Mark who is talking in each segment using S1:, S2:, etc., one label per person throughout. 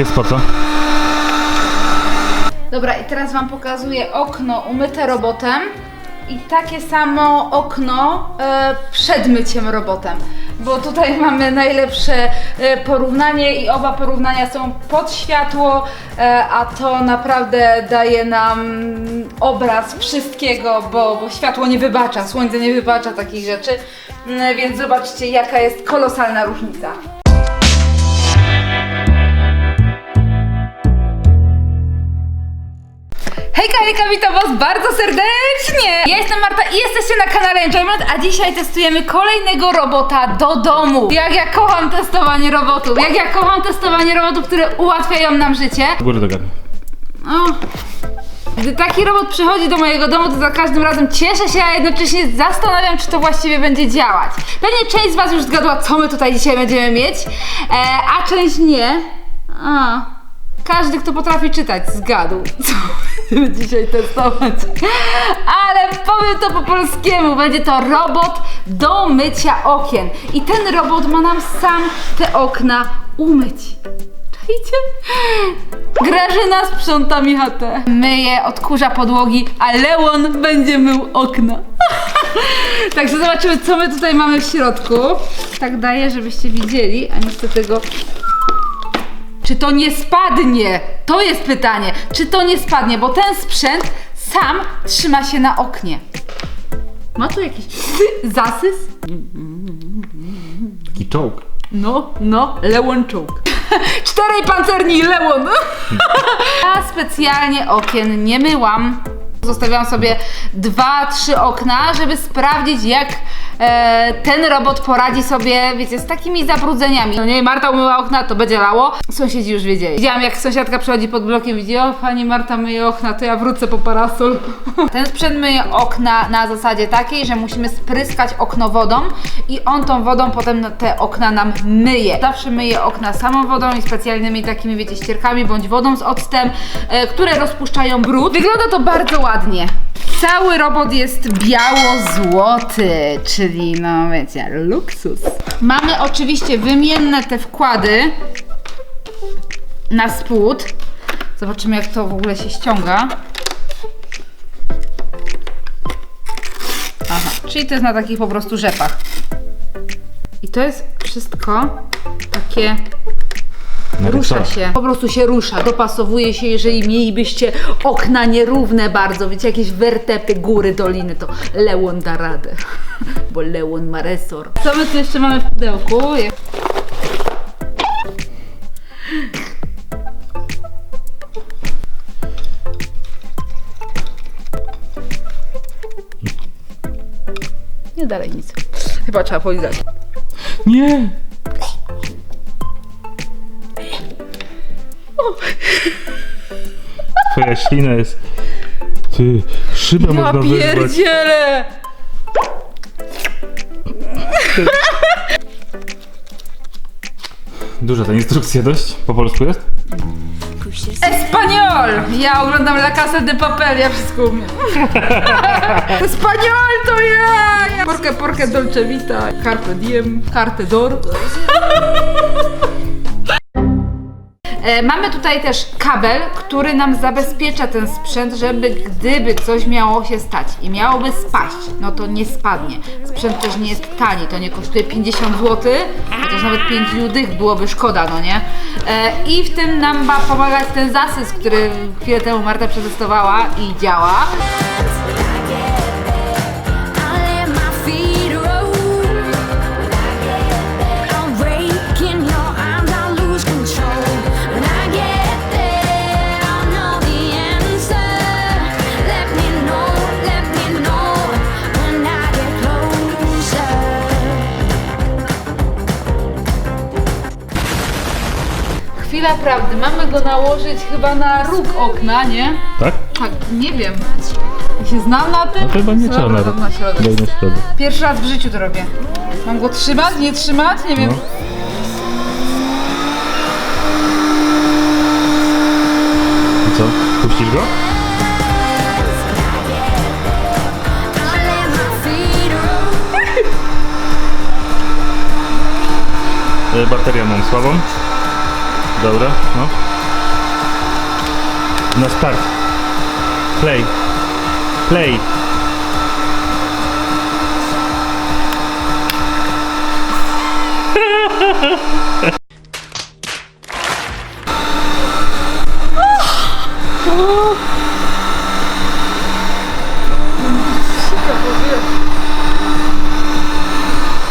S1: Powiedz po co?
S2: Dobra, i teraz Wam pokazuję okno umyte robotem i takie samo okno e, przed myciem robotem. Bo tutaj mamy najlepsze e, porównanie i oba porównania są pod światło, e, a to naprawdę daje nam obraz wszystkiego, bo, bo światło nie wybacza, słońce nie wybacza takich rzeczy. Mm, Więc zobaczcie, jaka jest kolosalna różnica. Hejka, hejka, witam was bardzo serdecznie! Ja jestem Marta i jesteście na kanale Enjoyment, a dzisiaj testujemy kolejnego robota do domu. Jak ja kocham testowanie robotów, jak ja kocham testowanie robotów, które ułatwiają nam życie.
S1: W górę do gardła.
S2: O. Gdy taki robot przychodzi do mojego domu, to za każdym razem cieszę się, a jednocześnie zastanawiam, czy to właściwie będzie działać. Pewnie część z Was już zgadła, co my tutaj dzisiaj będziemy mieć, e, a część nie. A. Każdy, kto potrafi czytać, zgadł, co będziemy dzisiaj testować. Ale powiem to po polskiemu, będzie to robot do mycia okien. I ten robot ma nam sam te okna umyć. Czajcie? Grażyna sprząta mi chatę. Myje, odkurza podłogi, a Leon będzie mył okna. Także zobaczymy, co my tutaj mamy w środku. Tak daję, żebyście widzieli, a nie chcę tego... Czy to nie spadnie? To jest pytanie. Czy to nie spadnie? Bo ten sprzęt sam trzyma się na oknie. Ma tu jakiś zasys?
S1: Taki czołg.
S2: No, no, Leon czołg. Czterej pancerni Leon. ja specjalnie okien nie myłam. Zostawiłam sobie dwa, trzy okna, żeby sprawdzić, jak e, ten robot poradzi sobie, wiecie, z takimi zabrudzeniami. No nie, Marta umyła okna, to będzie lało. Sąsiedzi już wiedzieli. Widziałam, jak sąsiadka przychodzi pod blokiem, widzi, o, pani Marta myje okna, to ja wrócę po parasol. ten sprzęt myje okna na zasadzie takiej, że musimy spryskać okno wodą i on tą wodą potem te okna nam myje. Zawsze myje okna samą wodą i specjalnymi takimi, wiecie, ścierkami bądź wodą z octem, e, które rozpuszczają brud. Wygląda to bardzo ładnie. Cały robot jest biało-złoty, czyli no wiecie, luksus. Mamy oczywiście wymienne te wkłady na spód. Zobaczymy jak to w ogóle się ściąga. Aha, czyli to jest na takich po prostu rzepach. I to jest wszystko takie Rusza
S1: Narysowane.
S2: się. Po prostu się rusza, dopasowuje się, jeżeli mielibyście okna nierówne bardzo, wiecie, jakieś wertepy, góry, doliny, to Leon da radę. Bo Leon ma resor. Co my tu jeszcze mamy w pudełku? Je- Nie dalej nic. Chyba trzeba polizać.
S1: Nie! Twoja ślina jest... Ty, szybę
S2: Ja
S1: można wyrwać.
S2: pierdzielę!
S1: Duża ta instrukcja dość? Po polsku jest?
S2: Espanol! Ja oglądam La Casa de Papel, ja wszystko umiem. Espanol to ja! ja. Porkę, porkę dolce vita, carpe diem, carte d'or. E, Mamy tutaj też kabel, który nam zabezpiecza ten sprzęt, żeby gdyby coś miało się stać i miałoby spaść, no to nie spadnie. Sprzęt też nie jest tani, to nie kosztuje 50 zł, chociaż nawet 5 dych byłoby szkoda, no nie? E, I w tym nam ma pomagać ten zasys, który chwilę temu Marta przetestowała i działa. Chwila prawdy, mamy go nałożyć chyba na róg okna, nie?
S1: Tak?
S2: Tak, nie wiem. Ja się znam na tym?
S1: No chyba nie trzeba
S2: na środek.
S1: Daj na środek.
S2: Pierwszy raz w życiu to robię. Mam go trzymać, nie trzymać? Nie wiem.
S1: No. I co? Puścisz go? E, Bateria mam słabą. Dobra, no. Na start. Play. Play.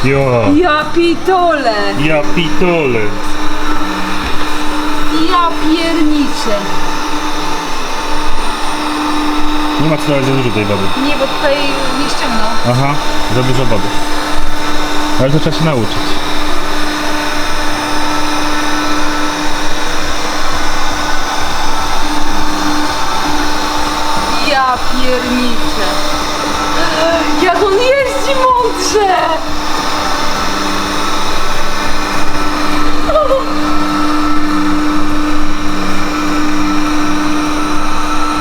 S1: Jo,
S2: Ja pitole!
S1: ja pitole.
S2: Ja pierniczę!
S1: Nie ma co dawać za dużo tej wody.
S2: Nie, bo tutaj nie ściągnął.
S1: Aha, za dużo wody. Ale to trzeba się nauczyć.
S2: Ja pierniczę! Jak on jeździ mądrze!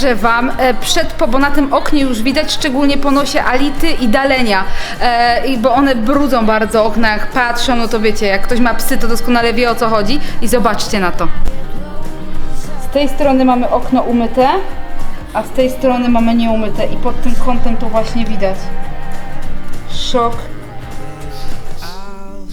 S2: Że Wam e, przed, po, bo na tym oknie już widać szczególnie po nosie Ality i Dalenia, e, bo one brudzą bardzo okna, jak patrzą, no to wiecie, jak ktoś ma psy, to doskonale wie o co chodzi i zobaczcie na to. Z tej strony mamy okno umyte, a z tej strony mamy nieumyte i pod tym kątem to właśnie widać. Szok.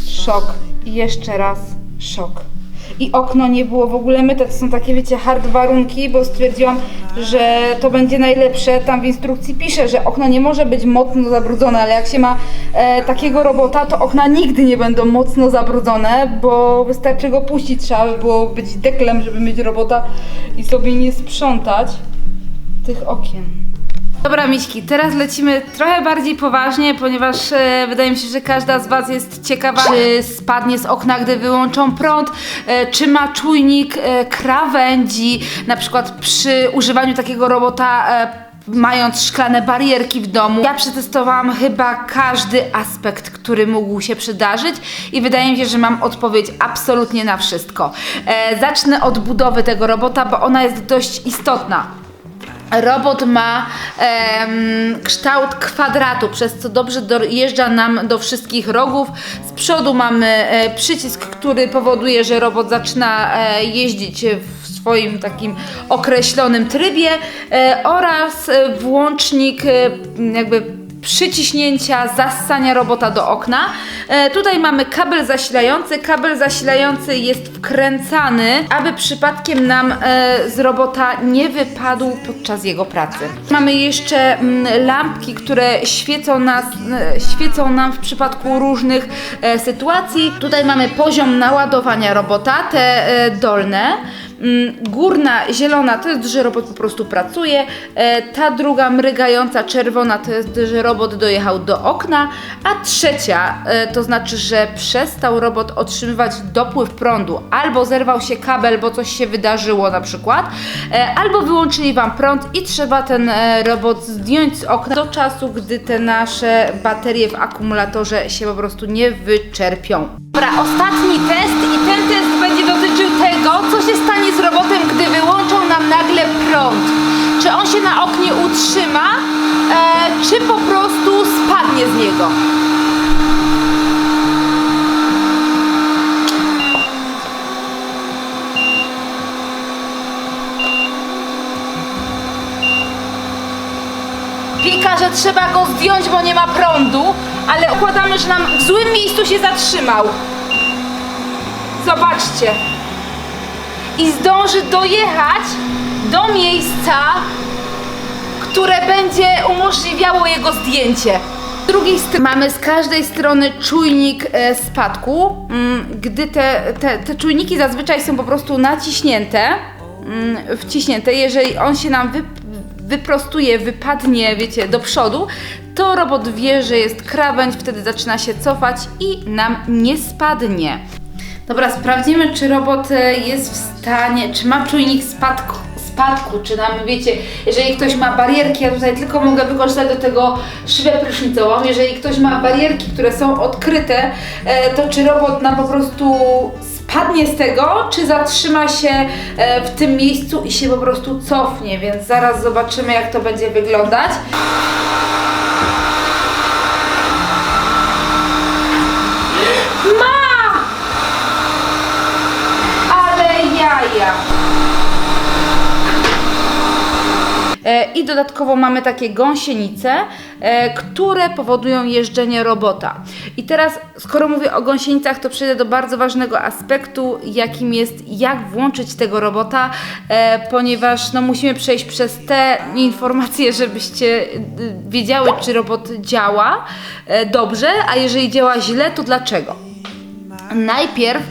S2: Szok. I jeszcze raz szok. I okno nie było w ogóle myte. To są takie, wiecie, hard warunki, bo stwierdziłam, że to będzie najlepsze. Tam w instrukcji pisze, że okno nie może być mocno zabrudzone, ale jak się ma e, takiego robota, to okna nigdy nie będą mocno zabrudzone, bo wystarczy go puścić. Trzeba by było być deklem, żeby mieć robota i sobie nie sprzątać tych okien. Dobra, Miśki, teraz lecimy trochę bardziej poważnie, ponieważ e, wydaje mi się, że każda z Was jest ciekawa, czy spadnie z okna, gdy wyłączą prąd, e, czy ma czujnik e, krawędzi, na przykład przy używaniu takiego robota. E, Mając szklane barierki w domu, ja przetestowałam chyba każdy aspekt, który mógł się przydarzyć, i wydaje mi się, że mam odpowiedź absolutnie na wszystko. E, zacznę od budowy tego robota, bo ona jest dość istotna. Robot ma em, kształt kwadratu, przez co dobrze dojeżdża nam do wszystkich rogów. Z przodu mamy e, przycisk, który powoduje, że robot zaczyna e, jeździć w swoim takim określonym trybie e, oraz e, włącznik e, jakby przyciśnięcia, zassania robota do okna. E, tutaj mamy kabel zasilający. Kabel zasilający jest wkręcany, aby przypadkiem nam e, z robota nie wypadł podczas jego pracy. Mamy jeszcze mm, lampki, które świecą, nas, e, świecą nam w przypadku różnych e, sytuacji. Tutaj mamy poziom naładowania robota, te e, dolne. Mm, Górna zielona to jest, że robot po prostu pracuje. E, Ta druga mrygająca czerwona to jest, że robot dojechał do okna. A trzecia e, to znaczy, że przestał robot otrzymywać dopływ prądu. Albo zerwał się kabel, bo coś się wydarzyło na przykład. e, Albo wyłączyli Wam prąd i trzeba ten robot zdjąć z okna do czasu, gdy te nasze baterie w akumulatorze się po prostu nie wyczerpią. Dobra, ostatni test tego, co się stanie z robotem, gdy wyłączą nam nagle prąd. Czy on się na oknie utrzyma, e, czy po prostu spadnie z niego. Że trzeba go zdjąć, bo nie ma prądu, ale układamy, że nam w złym miejscu się zatrzymał. Zobaczcie. I zdąży dojechać do miejsca, które będzie umożliwiało jego zdjęcie. Z drugiej strony mamy z każdej strony czujnik e, spadku. Mm, Gdy te, te, te czujniki zazwyczaj są po prostu naciśnięte, mm, wciśnięte, jeżeli on się nam wy, wyprostuje, wypadnie, wiecie, do przodu, to robot wie, że jest krawędź, wtedy zaczyna się cofać i nam nie spadnie. Dobra, sprawdzimy, czy robot e, jest w stanie, czy ma czujnik spadku, spadku, czy nam, wiecie, jeżeli ktoś ma barierki, ja tutaj tylko mogę wykorzystać do tego szybę prysznicową, jeżeli ktoś ma barierki, które są odkryte, e, to czy robot nam po prostu spadnie z tego, czy zatrzyma się e, w tym miejscu i się po prostu cofnie, więc zaraz zobaczymy, jak to będzie wyglądać. Ma! E, I dodatkowo mamy takie gąsienice, e, które powodują jeżdżenie robota. I teraz, skoro mówię o gąsienicach, to przejdę do bardzo ważnego aspektu, jakim jest jak włączyć tego robota, e, ponieważ no, musimy przejść przez te informacje, żebyście y, wiedziały, czy robot działa dobrze, a jeżeli działa źle, to dlaczego. Najpierw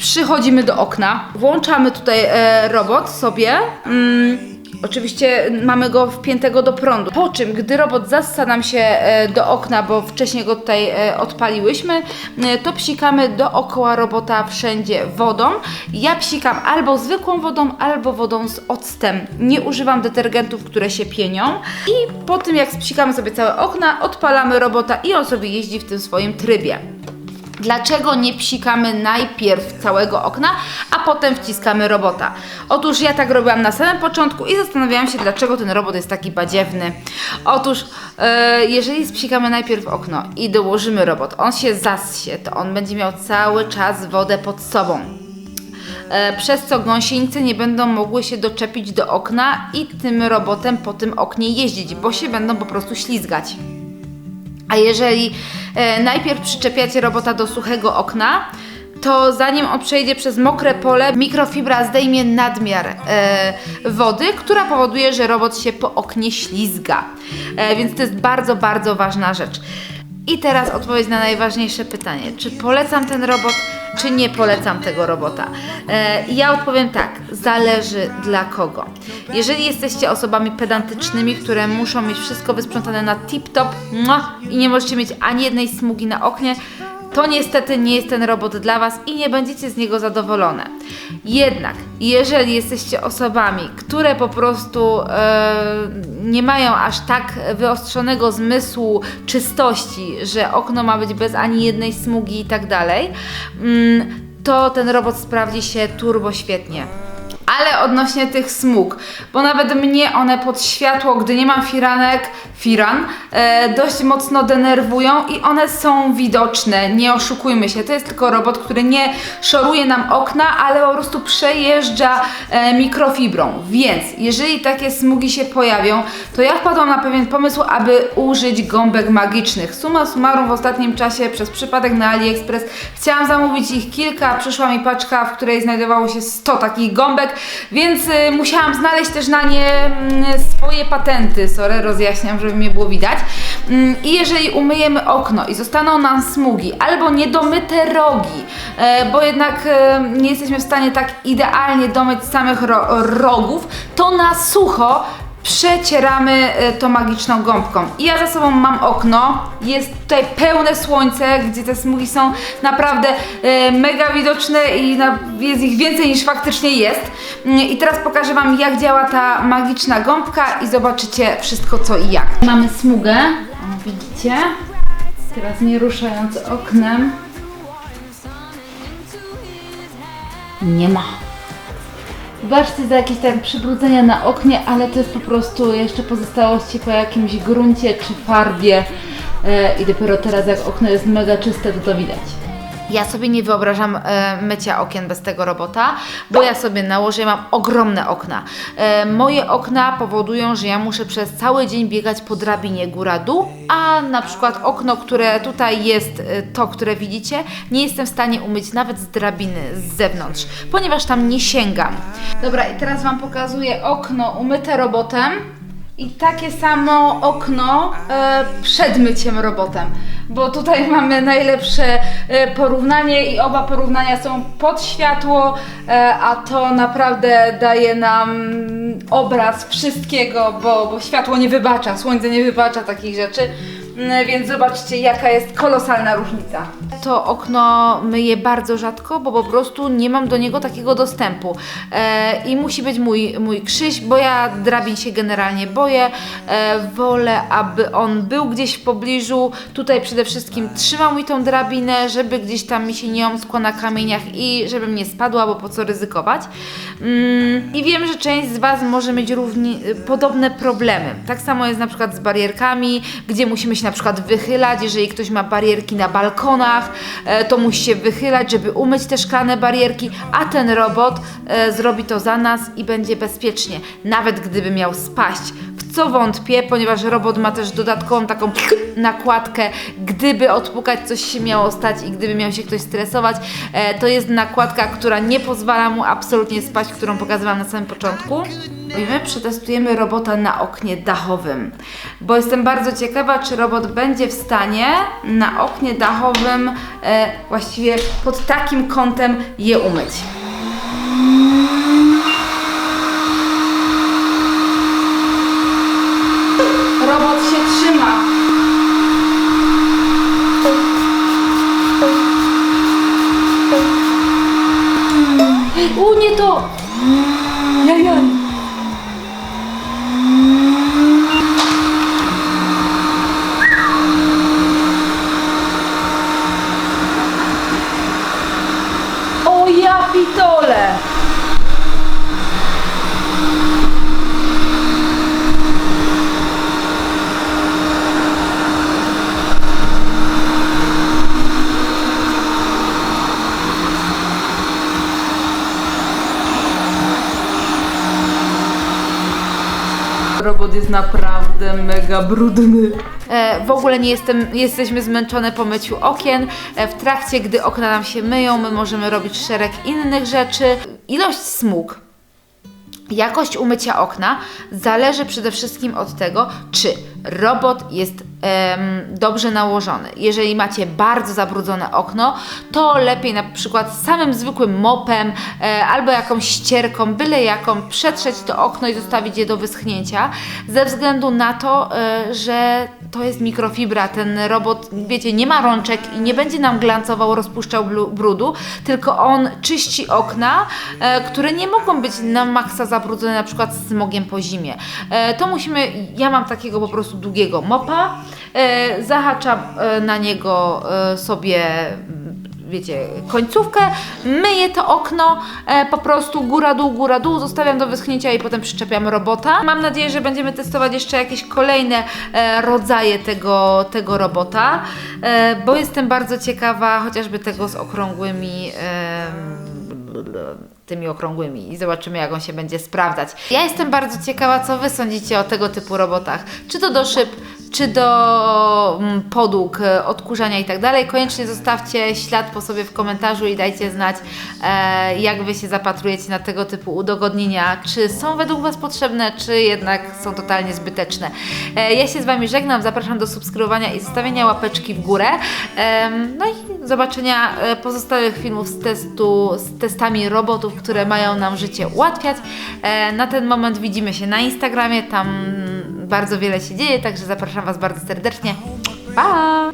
S2: przychodzimy do okna, włączamy tutaj e, robot sobie. Mm, Oczywiście mamy go wpiętego do prądu. Po czym, gdy robot zassa nam się e, do okna, bo wcześniej go tutaj e, odpaliłyśmy, e, to psikamy dookoła robota wszędzie wodą. Ja psikam albo zwykłą wodą, albo wodą z octem. Nie używam detergentów, które się pienią. I po tym, jak spsikamy sobie całe okna, odpalamy robota i on sobie jeździ w tym swoim trybie. Dlaczego nie psikamy najpierw całego okna, a potem wciskamy robota? Otóż ja tak robiłam na samym początku i zastanawiałam się, dlaczego ten robot jest taki badziewny. Otóż, e, jeżeli spsikamy najpierw okno i dołożymy robot, on się zassie, to on będzie miał cały czas wodę pod sobą. E, przez co gąsienice nie będą mogły się doczepić do okna i tym robotem po tym oknie jeździć, bo się będą po prostu ślizgać. A jeżeli e, najpierw przyczepiacie robota do suchego okna, to zanim on przejdzie przez mokre pole, mikrofibra zdejmie nadmiar e, wody, która powoduje, że robot się po oknie ślizga. E, więc to jest bardzo, bardzo ważna rzecz. I teraz odpowiedź na najważniejsze pytanie. Czy polecam ten robot, czy nie polecam tego robota? E, ja odpowiem tak, zależy dla kogo. Jeżeli jesteście osobami pedantycznymi, które muszą mieć wszystko wysprzątane na tip-top i nie możecie mieć ani jednej smugi na oknie, to niestety nie jest ten robot dla Was i nie będziecie z niego zadowolone. Jednak, jeżeli jesteście osobami, które po prostu e, nie mają aż tak wyostrzonego zmysłu czystości, że okno ma być bez ani jednej smugi i tak dalej, mm, to ten robot sprawdzi się turbo świetnie. Ale odnośnie tych smug, bo nawet mnie one pod światło, gdy nie mam firanek, firan, e, dość mocno denerwują i one są widoczne, nie oszukujmy się. To jest tylko robot, który nie szoruje nam okna, ale po prostu przejeżdża e, mikrofibrą. Więc jeżeli takie smugi się pojawią, to ja wpadłam na pewien pomysł, aby użyć gąbek magicznych. Suma summarum w ostatnim czasie przez przypadek na AliExpress chciałam zamówić ich kilka, przyszła mi paczka, w której znajdowało się 100 takich gąbek, więc y, musiałam znaleźć też na nie mm, swoje patenty. Sorry, rozjaśniam, żeby mnie było widać. Mm, I jeżeli umyjemy okno i zostaną nam smugi albo niedomyte rogi, e, bo jednak e, nie jesteśmy w stanie tak idealnie domyć samych ro rogów, to na sucho przecieramy e, to magiczną gąbką. I ja za sobą mam okno, jest tutaj pełne słońce, gdzie te smugi są naprawdę e, mega widoczne i jest ich więcej niż faktycznie jest. Mm, I teraz pokażę Wam jak działa ta magiczna gąbka i zobaczycie wszystko co i jak. Mamy smugę, widzicie? Teraz nie ruszając oknem. Nie ma. Wybaczcie za jakieś tam przybrudzenia na oknie, ale to jest po prostu jeszcze pozostałości po jakimś gruncie czy farbie e, i dopiero teraz jak okno jest mega czyste, to to widać. Ja sobie nie wyobrażam e, mycia okien bez tego robota, bo ja sobie nałożę, ja mam ogromne okna. E, moje okna powodują, że ja muszę przez cały dzień biegać po drabinie góra-dół, a na przykład okno, które tutaj jest, e, to, które widzicie, nie jestem w stanie umyć nawet z drabiny z zewnątrz, ponieważ tam nie sięgam. Dobra, i teraz Wam pokazuję okno umyte robotem. I takie samo okno e, przed myciem robotem, bo tutaj mamy najlepsze e, porównanie i oba porównania są pod światło, e, a to naprawdę daje nam obraz wszystkiego, bo, bo światło nie wybacza, słońce nie wybacza takich rzeczy. Mm, Więc zobaczcie, jaka jest kolosalna różnica. To okno myję bardzo rzadko, bo po prostu nie mam do niego takiego dostępu. E, I musi być mój, mój krzyś, bo ja drabin się generalnie boję. E, wolę, aby on był gdzieś w pobliżu. Tutaj przede wszystkim trzymał mi tą drabinę, żeby gdzieś tam mi się nie omskło na kamieniach i żebym nie spadła, bo po co ryzykować. Mm, I wiem, że część z Was może mieć podobne problemy. Tak samo jest na przykład z barierkami, gdzie musimy się na przykład wychylać, jeżeli ktoś ma barierki na balkonach, e, to musi się wychylać, żeby umyć te szklane barierki, a ten robot e, zrobi to za nas i będzie bezpiecznie, nawet gdyby miał spaść. Co wątpię, ponieważ robot ma też dodatkową taką nakładkę, gdyby odpukać coś się miało stać i gdyby miał się ktoś stresować, e, to jest nakładka, która nie pozwala mu absolutnie spaść, którą pokazywałam na samym początku. I my przetestujemy robota na oknie dachowym, bo jestem bardzo ciekawa, czy robot będzie w stanie na oknie dachowym e, właściwie pod takim kątem je umyć. Robot się trzyma. U, nie to! Jajaj. O ja pitole! Robot jest naprawdę mega brudny. E, w ogóle nie jestem, jesteśmy zmęczone po myciu okien. E, w trakcie, gdy okna nam się myją, my możemy robić szereg innych rzeczy. Ilość smug Jakość umycia okna zależy przede wszystkim od tego, czy robot jest em, dobrze nałożony. Jeżeli macie bardzo zabrudzone okno, to lepiej na przykład samym zwykłym mopem e, albo jakąś ścierką, byle jaką, przetrzeć to okno i zostawić je do wyschnięcia, ze względu na to, e, że to jest mikrofibra. Ten robot, wiecie, nie ma rączek i nie będzie nam glancował, rozpuszczał brudu, tylko on czyści okna, e, które nie mogą być na maksa zabrudzone, na przykład smogiem po zimie. E, to musimy, ja mam takiego po prostu długiego mopa, e, zahaczam e, na niego e, sobie wiecie, końcówkę, myję to okno, e, po prostu góra, dół, góra, dół, zostawiam do wyschnięcia i potem przyczepiam robota. Mam nadzieję, że będziemy testować jeszcze jakieś kolejne e, rodzaje tego, tego robota, e, bo jestem bardzo ciekawa chociażby tego z okrągłymi em, tymi okrągłymi i zobaczymy, jak on się będzie sprawdzać. Ja jestem bardzo ciekawa, co Wy sądzicie o tego typu robotach. Czy to do szyb, czy do mm, podłóg, e, odkurzania i tak dalej. Koniecznie zostawcie ślad po sobie w komentarzu i dajcie znać, e, jak Wy się zapatrujecie na tego typu udogodnienia. Czy są według Was potrzebne, czy jednak są totalnie zbyteczne. E, ja się z Wami żegnam, zapraszam do subskrybowania i zostawienia łapeczki w górę. No i zobaczenia pozostałych filmów z testu, z testami robotów, które mają nam życie ułatwiać. Na ten moment widzimy się na Instagramie, tam bardzo wiele się dzieje, także zapraszam Was bardzo serdecznie. Pa!